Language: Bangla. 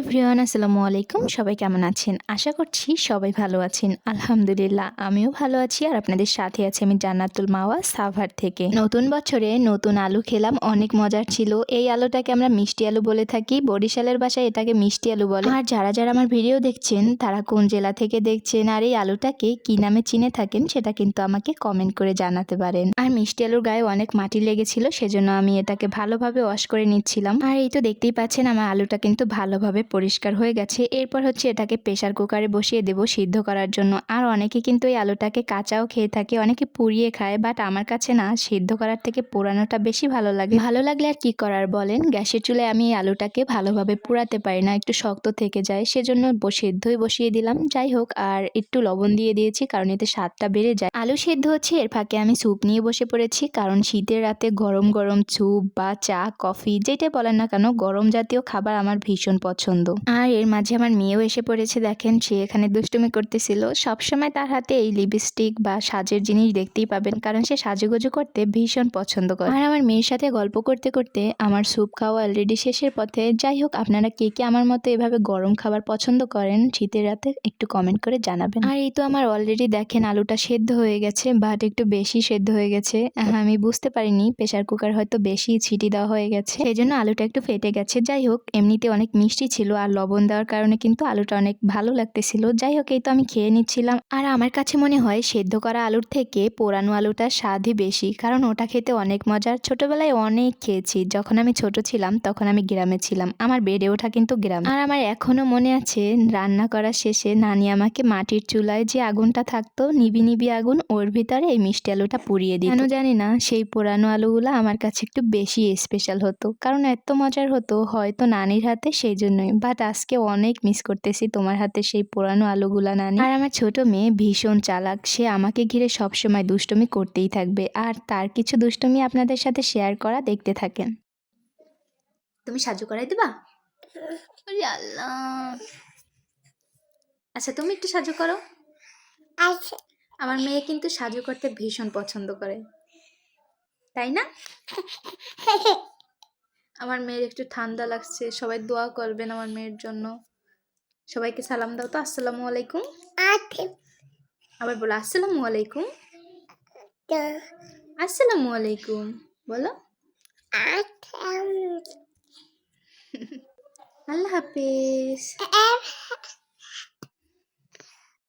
এভরিওয়ান, আসসালামু আলাইকুম। সবাই কেমন আছেন? আশা করছি সবাই ভালো আছেন। আলহামদুলিল্লাহ, আমিও ভালো আছি আর আপনাদের সাথে আছি আমি জান্নাতুল মাওয়া, সাভার থেকে। নতুন বছরে নতুন আলু খেলাম, অনেক মজার ছিল। এই আলুটাকে আমরা মিষ্টি আলু বলে থাকি। বরিশালের বাসায় এটাকে মিষ্টি আলু বলে। আর যারা যারা আমার ভিডিও দেখছেন, তারা কোন জেলা থেকে দেখছেন আর এই আলুটাকে কি নামে চিনে থাকেন, সেটা কিন্তু আমাকে কমেন্ট করে জানাতে পারেন। আর মিষ্টি আলুর গায়ে অনেক মাটি লেগেছিল, সেজন্য আমি এটাকে ভালোভাবে ওয়াশ করে নিচ্ছিলাম। আর এই তো দেখতেই পাচ্ছেন, আমার আলুটা কিন্তু ভালোভাবে পরিষ্কার হয়ে গেছে। এরপর হচ্ছে এটাকে প্রেশার কুকারে বসিয়ে দেবো সিদ্ধ করার জন্য। আর অনেকে কিন্তু এই আলুটাকে কাঁচাও খেয়ে থাকে, অনেকে পুড়িয়ে খায় বাট আমার কাছে না, সিদ্ধ করার থেকে পোড়ানোটা বেশি ভালো লাগে। ভালো লাগলে আর কি করার বলেন? গ্যাসের চুলায় আমি এই আলুটাকে ভালোভাবে পুড়াতে পারি না, একটু শক্ত থেকে যায়, সেজন্য সিদ্ধই বসিয়ে দিলাম। যাই হোক, আর একটু লবণ দিয়ে দিয়েছি, কারণ এতে স্বাদটা বেড়ে যায়। আলু সিদ্ধ হচ্ছে, এর ফাঁকে আমি স্যুপ নিয়ে বসে পড়েছি, কারণ শীতের রাতে গরম গরম স্যুপ বা চা, কফি যেটা বলেন না কেন, গরম জাতীয় খাবার আমার ভীষণ পছন্দ। আর এর মাঝে আমার মেয়েও এসে পড়েছে, দেখেন সে এখানে দুষ্টুমি করতেছিল। সবসময় তার হাতে এই লিপস্টিক বা সাজের জিনিস দেখতেই পাবেন, কারণ সে সাজুগুজু করতে ভীষণ পছন্দ করে। আর আমার মেয়ের সাথে গল্প করতে করতে আমার স্যুপ খাওয়া অলরেডি শেষের পথে, যাই হোক, আপনারা কে কে আমার মতো এভাবে গরম খাবার পছন্দ করেন, শীতের রাতে একটু কমেন্ট করে জানাবেন। আর এই তো আমার অলরেডি দেখেন আলুটা সেদ্ধ হয়ে গেছে বাট একটু বেশি সেদ্ধ হয়ে গেছে। আমি বুঝতে পারিনি প্রেশার কুকার হয়তো বেশি ছিটি দেওয়া হয়ে গেছে। সেই জন্য আলুটা একটু ফেটে গেছে। যাই হোক, এমনিতে অনেক মিষ্টি ছিল আর লবণ দেওয়ার কারণে কিন্তু আলুটা অনেক ভালো লাগতেছিল। যাই হোক, এই তো আমি খেয়ে নিচ্ছিলাম। আর আমার কাছে মনে হয় সেদ্ধ করা আলুর থেকে পোড়ানো আলুটার স্বাদই বেশি, কারণ ওটা খেতে অনেক মজার। ছোটবেলায় অনেক খেয়েছি। যখন আমি ছোট ছিলাম, তখন আমি গ্রামে ছিলাম। আমার বেড়ে ওঠা কিন্তু গ্রাম। আর আমার এখনও মনে আছে, রান্না করার শেষে নানি আমাকে মাটির চুলায় যে আগুনটা থাকতো, নিবি নিবি আগুন, ওর ভিতরে এই মিষ্টি আলুটা পুড়িয়ে দিত। কেন জানি না, সেই পোড়ানো আলুগুলো আমার কাছে একটু বেশি স্পেশাল হতো। কারণ এত মজার হতো, হয়তো নানির হাতে সেই জন্যই। বাট আজকে অনেক মিস করতেছি তোমার হাতে সেই পুরানো আলুগুলা নানি। আর আমার ছোট মেয়ে ভীষণ চালাক। সে আমাকে ঘিরে সবসময় দুষ্টুমি করতেই থাকবে। আর তার কিছু দুষ্টুমি আপনাদের সাথে শেয়ার করা দেখতে থাকেন। তুমি সাজু করাই দিবা? আল্লাহ। আচ্ছা তুমি একটু সাজু করো। আচ্ছা। আমার মেয়ে কিন্তু সাজু করতে ভীষণ পছন্দ করে। তাই না? আমার মেয়ের একটু ঠান্ডা লাগছে সবাই দোয়া করবেন আমার মেয়ের জন্য। সবাইকে সালাম দাও তো আসসালামু আলাইকুম। আচ্ছা। আবার বলো আসসালামু আলাইকুম। আসসালামু আলাইকুম বলো। আচ্ছা। আল্লাহ হাফিজ।